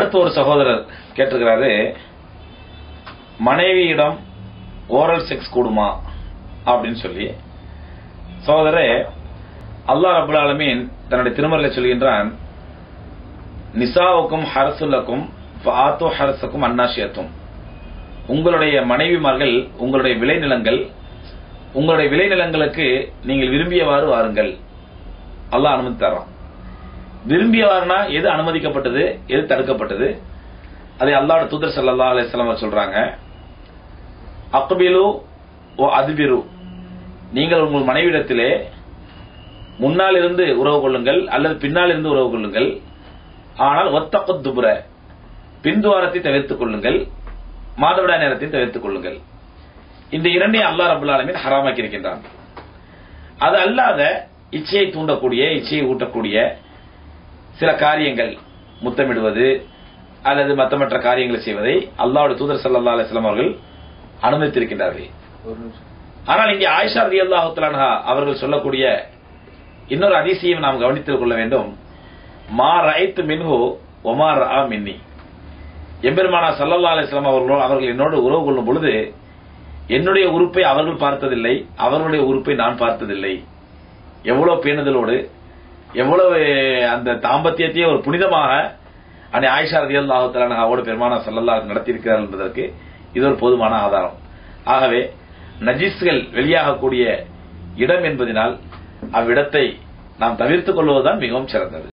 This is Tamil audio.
அடுத்து ஒரு சகோதரர் கேட்டிருக்கிறாரு மனைவியிடம் ஓரல் செக்ஸ் கூடுமா? அப்படின்னு சொல்லி. சகோதரே அல்லாஹ் அபுல் ஆலமீன் தன்னுடைய திருமறையில் சொல்கின்றான் நிசாவுக்கும் ஹரசுல்லக்கும் ஆத்தோ ஹரசுக்கும் அன்னாசியத்தும். உங்களுடைய மனைவிமார்கள் உங்களுடைய விளைநிலங்கள் உங்களுடைய விளைநிலங்களுக்கு நீங்கள் விரும்பியவாறு வாருங்கள். அல்லாஹ் அனுமதி தரான். விரும்பியவாறுனா எது அனுமதிக்கப்பட்டது எது தடுக்கப்பட்டது? அதை அல்லாட தூதர் சல்லா அலிஸ்லாம் சொல்றாங்க. அக்பிலு ஓ அதுபிரு. நீங்கள் உங்கள் மனைவிடத்திலே முன்னால் இருந்து உறவு கொள்ளுங்கள் அல்லது பின்னால் இருந்து உறவு கொள்ளுங்கள். ஆனால் ஒத்தக்கு துபுர. பின்துவாரத்தை தவிர்த்துக் கொள்ளுங்கள். மாதவிடா நேரத்தை தவிர்த்துக் கொள்ளுங்கள். இந்த இரண்டையும் அல்லா ரபுல் ஆலமின் ஹராமாக்கி இருக்கின்றான். அது அல்லாத இச்சையை தூண்டக்கூடிய இச்சையை ஊட்டக்கூடிய சில காரியங்கள் முத்தமிடுவது அல்லது மற்ற மற்ற காரியங்களை செய்வதை அல்லாவுடைய தூதர் சல்லா அலிஸ்லாம் அவர்கள் அனுமதித்திருக்கின்றார்கள். ஆனால் இங்கே ஆயிஷா ரதி அல்லாஹுத்தலானஹா அவர்கள் சொல்லக்கூடிய இன்னொரு அதிசயம் நாம் கவனித்துக் கொள்ள வேண்டும். மா ரைத்து மின்ஹு ஒமார் ஆ மின்னி. எம்பெருமானா சல்லல்லா அலிஸ்லாம் அவர்களோ அவர்கள் என்னோடு உறவு கொள்ளும் பொழுது என்னுடைய உறுப்பை அவர்கள் பார்த்ததில்லை அவர்களுடைய உறுப்பை நான் பார்த்ததில்லை. எவ்வளவு பேணுதலோடு எவ்வளவு அந்த தாம்பத்தியத்தையே ஒரு புனிதமாக அன்னை ஆயிஷா ரதி அல்லாஹுத்தலானஹாவோடு பெருமானா சல்லல்லா நடத்தியிருக்கிறார் என்பதற்கு இது ஒரு போதுமான ஆதாரம். ஆகவே நஜிஸ்கள் வெளியாகக்கூடிய இடம் என்பதனால் அவ்விடத்தை நாம் தவிர்த்துக் கொள்வதுதான் மிகவும் சிறந்தது.